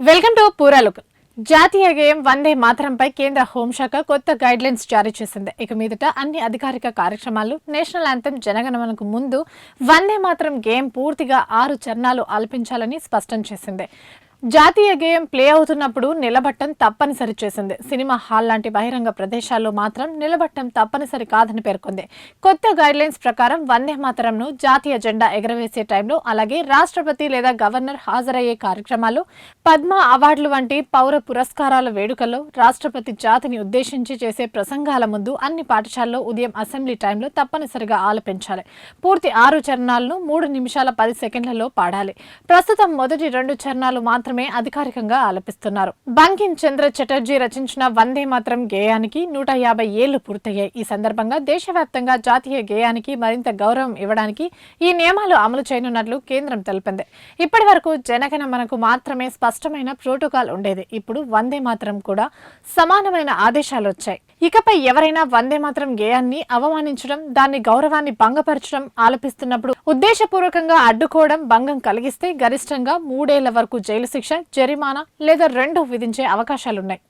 Welcome to పూరాలుక్ జాతీయ గేయం వందే మాతరంపై కేంద్ర హోంశాఖ కొత్త గైడ్ లైన్స్ జారీ చేసింది. ఇక మీదట అన్ని అధికారిక కార్యక్రమాలు నేషనల్ యాంథమ్ జనగణమనకు ముందు వందే మాతరం గేయం పూర్తిగా ఆరు చరణాలు ఆలపించాలని స్పష్టం చేసింది. జాతీయ గేయం ప్లే అవుతున్నప్పుడు నిలబట్టం తప్పనిసరి చేసింది. సినిమా హాల్ లాంటి బహిరంగ ప్రదేశాల్లో మాత్రం నిలబట్టం తప్పనిసరి కాదని పేర్కొంది. కొత్త గైడ్ లైన్స్ ప్రకారం వందే మాతరంను జాతీయ జెండా ఎగరవేసే టైంలో అలాగే రాష్ట్రపతి లేదా గవర్నర్ హాజరయ్యే కార్యక్రమాలు పద్మ అవార్డులు వంటి పౌర పురస్కారాల వేడుకల్లో రాష్ట్రపతి జాతిని ఉద్దేశించి చేసే ప్రసంగాల ముందు అన్ని పాఠశాలలో ఉదయం అసెంబ్లీ టైంలో తప్పనిసరిగా ఆలపించాలి. పూర్తి ఆరు చరణాలను మూడు నిమిషాల పది సెకండ్లలో పాడాలి. ప్రస్తుతం మొదటి రెండు చరణాలు మాత్రం మాత్రమే అధికారికంగా ఆలపిస్తున్నారు. బంకిం చంద్ర చటర్జీ రచించిన వందే మాత్రం గేయానికి నూట యాభై ఏళ్ళు పూర్తయ్యాయి. ఈ సందర్భంగా దేశవ్యాప్తంగా జాతీయ గేయానికి మరింత గౌరవం ఇవ్వడానికి ఈ నియమాలు అమలు చేయనున్నట్లు కేంద్రం తెలిపింది. ఇప్పటి వరకు జనగణ మనకు మాత్రమే స్పష్టమైన ప్రోటోకాల్ ఉండేది. ఇప్పుడు వందే మాత్రం కూడా సమానమైన ఆదేశాలు వచ్చాయి. ఇకపై ఎవరైనా వందే మాత్రం గేయాన్ని అవమానించడం దాని గౌరవాన్ని భంగపరచడం ఆలపిస్తున్నప్పుడు ఉద్దేశపూర్వకంగా అడ్డుకోవడం భంగం కలిగిస్తే గరిష్టంగా మూడేళ్ళ వరకు జైలు శిక్ష జరిమానా లేదా రెండు విధించే అవకాశాలున్నాయి.